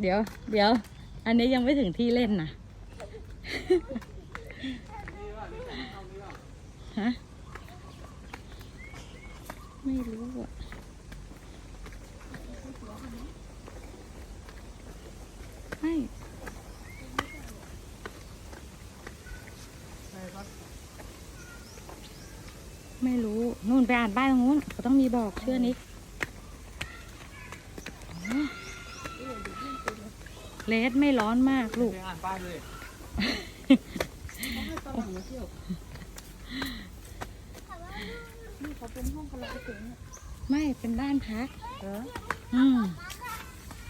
เดี๋ยว เดี๋ยว อันนี้ยังไม่ถึงที่เล่นนะฮะ ไม่รู้อะไม่ไม่รู้ นู่นไปอ่านป้ายตรงนู้นเขาต้องมีบอกเชื่อนิกอ๋อ เลสไม่ร้อนมากลูกไปอ่านป้ายเลยไม่เป็นบ้านพักอืม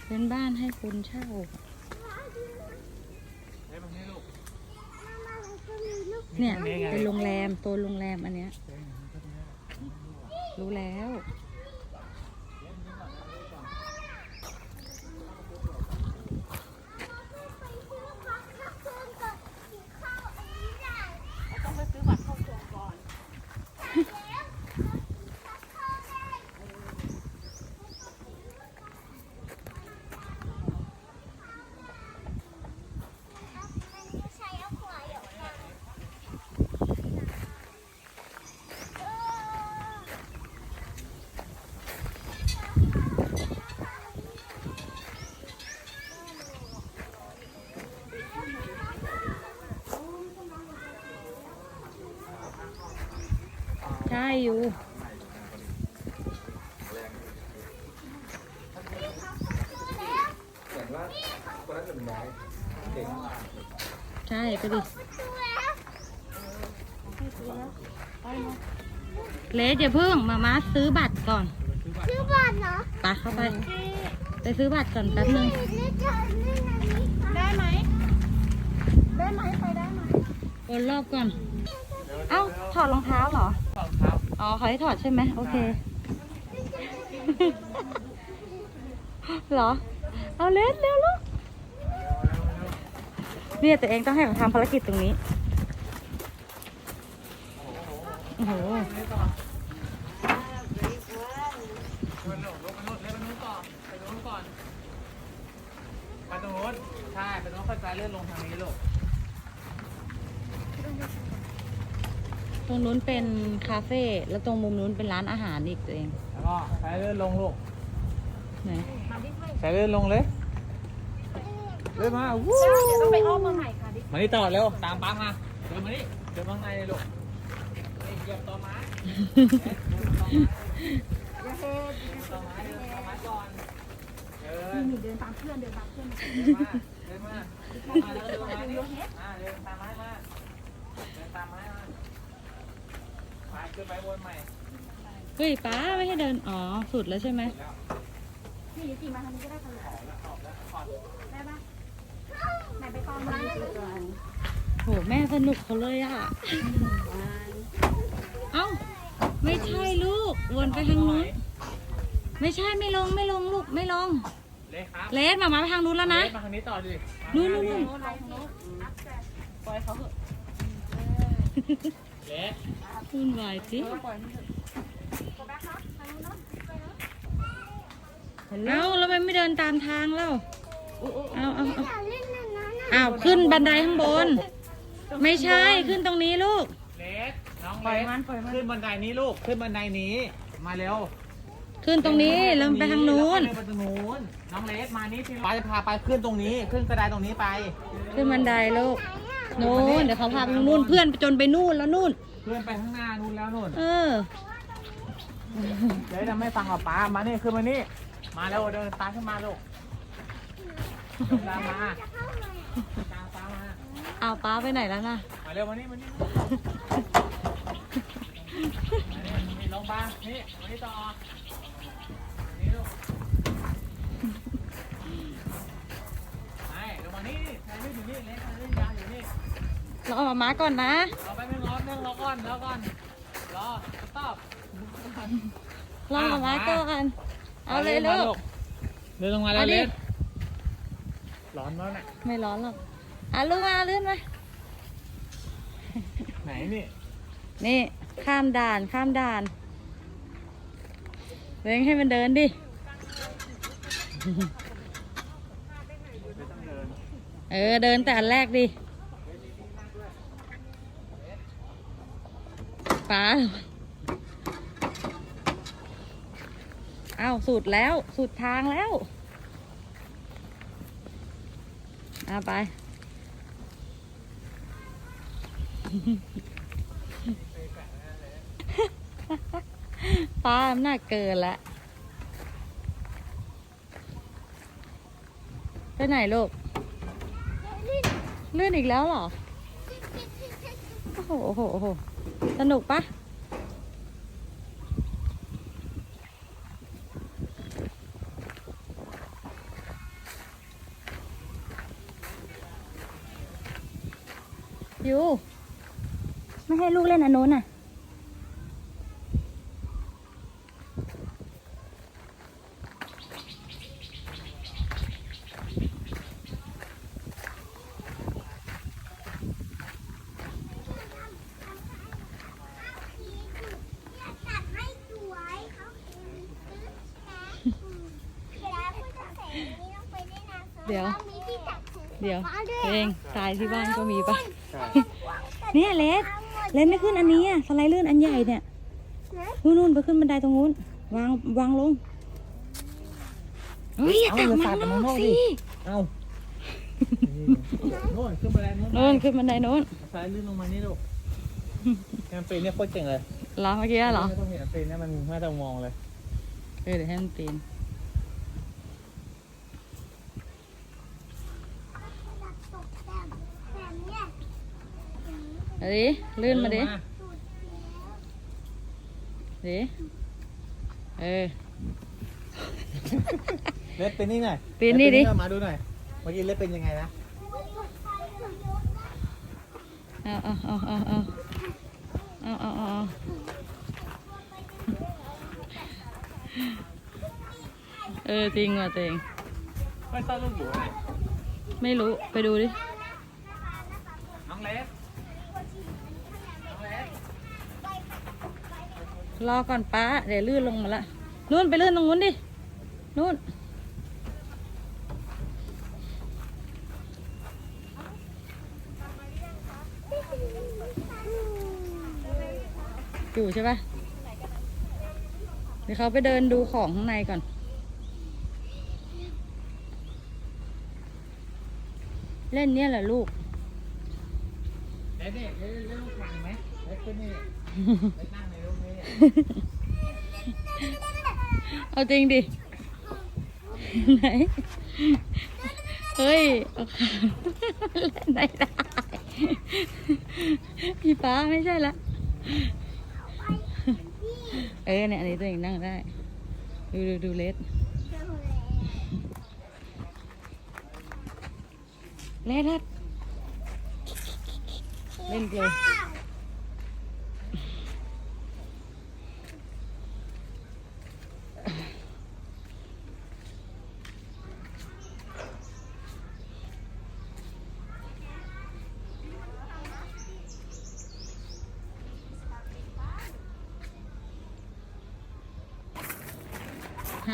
เป็นบ้านให้คนเช่า เฮ้ยมันให้ลูกเนี่ยนี่ไงเป็นโรงแรมตัวโรงแรมอันเนี้ย รู้แล้ว ต้องไปซื้อบัตรเข้าชมก่อน ใช่ อยู่ใช่ไปดิเลสอย่าเพิ่งมามาซื้อบัตรก่อน ซื้อบัตรเหรอไปเข้าไป ไปซื้อบัตรก่อนแป๊บนึงได้ไหมได้ไหมไปได้ไหมวนรอบก่อน เอ้า ถอดรองเท้าเหรอร อ๋อเขาให้ถอดใช่ไหมโอเคเหรอ เอาเลสเร็วลูกเนี่ยตัวเองต้องให้เขาทำภารกิจตรงนี้โอ้โหเดินลงลงไปนู้นเป็นต้อนไปตรงนู้นใช่ไปตรงนู้นค่อยไปเลื่อนลงทางนี้ลูก ตรงนู้นเป็นคาเฟ่แล้วตรงมุมนู้นเป็นร้านอาหารอีกตัวเองแล้วก็ไปเลื่อนลงลูกไหนไปเลื่อนลงเลยเลื่อนมาวู้เดี๋ยวต้องไปอ้อมมาใหม่ค่ะดิมานี่ต่อเร็วตามปั๊มมาเดินมานี่เดินมาข้างในเลยลูกเฮ้ยเหยียบต่อไม้เดินต่อไม้เดินต่อไม้เดินต่อไม้ก่อนเดินนี่เดินตามเพื่อนเดินตามเพื่อนเดินมาเดินมามาแล้วก็เดินมานี่อ่าเดินตามไม้มาเดินตามไม้มา เฮ้ยป้าไม่ให้เดิน อ๋อ สุดแล้วใช่ไหมนี่จริงมาทางนี้ก็ได้ค่ะได้ปะไหนไปตอนมาโหแม่สนุกเขาเลยอะ เอ้า ไม่ใช่ลูก วนไปทางนู้น ไม่ใช่ไม่ลงไม่ลงลูกไม่ลง เลยครับเลสมามาไปทางนู้นแล้วนะเดิมาทางนี้ต่อดินู่นนู่นนู่นโน้นลงโน้นอัพแต่ปล่อยเขาเถอะเล็ก วุ่นวายสิปล่อยมันเอาะทางเอาแล้วทำไมไม่เดินตามทางเล่าเอาเอาเอาอ้าวขึ้นบันไดข้างบน ไม่ใช่ขึ้นตรงนี้ลูก เล็ก น้องปล่อยเล็กมันปล่อยมันขึ้นบันไดนี้ลูก ขึ้นบันไดนี้ มาเร็ว ขึ้นตรงนี้แล้วไปทางนู้น แล้วก็เดิไปตรงนู้น น้องเล็กมานี่สิป้าจะพาไปขึ้นตรงนี้ ขึ้นกระไดตรงนี้ไป ขึ้นบันไดลูก นู้นเดี๋ยวเขาพาไปนู้นเพื่อนจนไปนู่นแล้วนู่น เพื่อนไปข้างหน้านู้นแล้วนู่นเออ เดี๋ยวจะไม่ฟังกับป้ามานี่ขึ้นมานี่ มาเร็วเดินตามขึ้นมาลูกเดินตามมาตามป้ามาเอาป้าไปไหนแล้วนะมาเร็วมานี่มานี่นี่ลงมานี่มานี่ต่อนี่ลูกไปลงมานี่ใครไม่อยู่นี่เล็กใครไม่ยาวอยู่นี่ รอมาม้าก่อนนะเราไปไม่ร้อนเรื่องรอก่อนรอก่อนรอสต็อปรอมาม้าก่อนเอาเลยลูกเดินลงมาแล้วเอาดิเล็กร้อนมากน่ะไม่ร้อนหรอกอะลูกมาเลื่อนมาไหนนี่นี่ข้ามด่านข้ามด่านเร่งให้มันเดินดิเออเดินแต่อันแรกดิ ป้า เอ้าสุดแล้ว สุดทางแล้วเอาไป ป้าน้ำหนักเกินละไปไหนลูกลื่นอีกแล้วเหรอ โอ้โหโอ้โหโอ้โห สนุกปะยูไม่ให้ลูกเล่นอันโน้นอะ ตัดไม่สวยเขาซื้อนะเวลาพูดจะใส่นี้ต้องไปได้นาน เดี๋ยวมีที่ตัดผมเดี๋ยวฟ้าด้วเองทรายที่บ้านก็มีปะใช่เนี่ยเลสเลสไม่ขึ้นอันนี้อะสไลด์ลื่นอันใหญ่เนี่ยนะนู่นนู่นไปขึ้นบันไดตรงนู้นวางวางลงเฮ้ยอย่าตักมันนอกสิเอ้าโน่นขึ้นไปแล้วโน่นขึ้นบันไดโน้นซ้ายลื่นลงมานี่ลูกแคมเปญเนี่ยโคตรเจ๋งเลยเหรอเมื่อกี้เหรอไม่ต้องเห็นแคมเปญเนี่ยมันไม่ต้องมองเลยเออเดี๋ยวให้มันปีน ตกแต่แบบเนี้ย เอาดิลื่นมาดิดิเออเล็บเป็นนี่หน่อยปีนนี่ดิ เล็บมาดูหน่อยเมื่อกี้เล็บเป็นยังไงนะเอาเอาเอาเอาเอาเอาเอาเอาเอาเออจริงว่ะเตงไม่ซ่อนลูกหมูเลยไม่รู้ไปดูดิ น้องเล็บน้องเล็บ รอก่อนป้า เดี๋ยวลื่นลงมาละนู่นไปลื่นตรงนู้นดินู่นอยู่ใช่ปะเดี๋ยวเขาไปเดินดูของข้างในก่อน เล่นเนี่ยแหละลูกเล็บนี่เล็บเล็บลูกแข่งไหมเล็บขึ้นนี่เล็บนั่งในลูกนี้ เอาจริงดิ ไหน เฮ้ย เอาขาเล่นได้ได้พี่ป้าไม่ใช่ละ เออเนี่ยอันนี้ตัวเองนั่งได้ ดูดูดูเลสเลสเลสเล่นเลย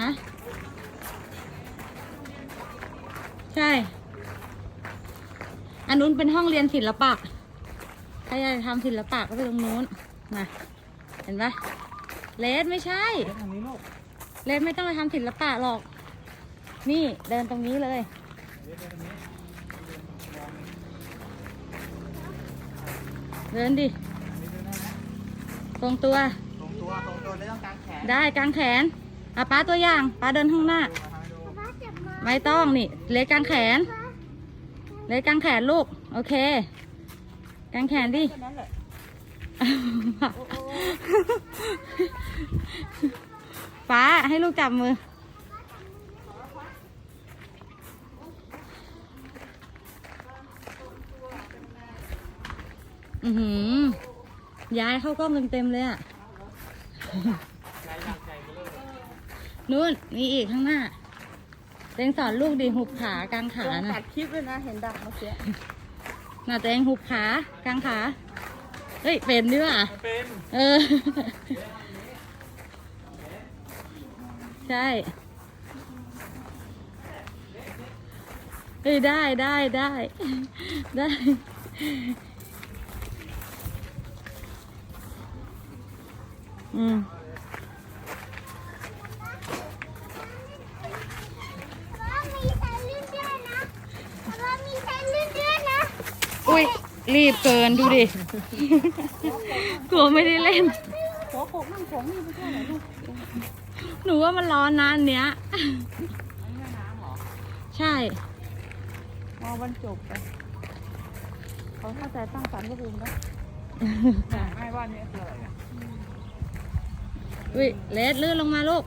ฮะ ใช่ อันนู้นเป็นห้องเรียนศิลปะ ใครอยากทำศิลปะก็ไปตรงนู้นนะเห็นปะเลสไม่ใช่เล็บทางนี้ลูกเลสไม่ต้องไปทำศิลปะหรอก นี่เดินตรงนี้เลยเล็บทางนี้เดินดิตรงตัว ตรงตัวตรงตัวได้ต้องกางแขน ได้กางแขน อะป้าตัวอย่างป้าเดินข้างหน้า ไม่ต้องนี่เลสกางแขน เลสกางแขนลูก โอเค กางแขนดิ ป้าให้ลูกจับมือ อือหือ ย้ายเข้ากล้องเต็มๆเลยอะ ใจหลักใจไปเลย นู่นมีอีกข้างหน้าเตงสอนลูกดิหุบขากางขานะตัดคลิปเลยนะ เห็นดักเมื่อกี้น่ะเตงหุบขากางขาเฮ้ยเป็นด้วยว่ะมันเป็นเออ ใช่เเฮ้ยได้ได้ได้ได้ อืม รีบเกินดูดิ กลัวไม่ได้เล่นหัวโขกนั่งโขงนี่ไม่ใช่เหรอลูกหนูว่ามันร้อนนะอันเนี้ย อันนี้น้ำเหรอใช่มองบรรจบไปเขาเข้าใจตั้งฝันก็ภูมินะไม่ว่านี่คืออะไรเนี่ยอุ้ยเลสลื่นลงมาลูก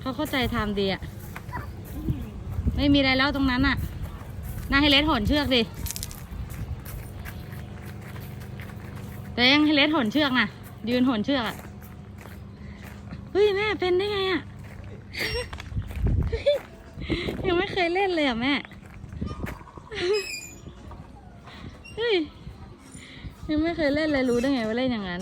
เขาเข้าใจทำดีอะ ไม่มีอะไรแล้วตรงนั้นอะน่าให้เลสหอนเชือกดิแต่ยังให้เลสหอนเชือกนะยืนหอนเชือกอะเฮ้ยแม่เป็นได้ไงอะยังไม่เคยเล่นเลยอะแม่เฮ้ยยังไม่เคยเล่นเลยรู้ได้ไงว่าเล่นอย่างนั้น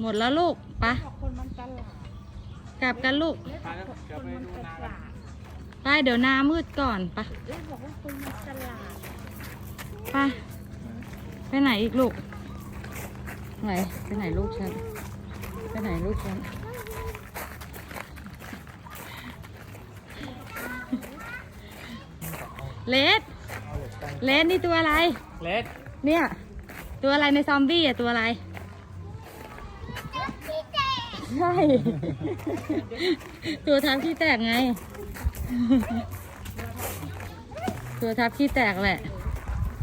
หมดแล้วลูกปะคนมันตลาด กลับกันลูก ไปแล้วเดี๋ยวไปดูนากันไปเดี๋ยวหน้ามืดก่อนไปะเล่นบอกว่าคนมันตลาดไปไปไหนอีกลูก ไหนไปไหนลูกฉัน ไปไหนลูกฉัน เลสเลสนี่ตัวอะไร เลสเนี่ย ตัวอะไรในซอมบี้อะตัวอะไร ตัวทับขี้แตกไง ตัวทับขี้แตกแหละ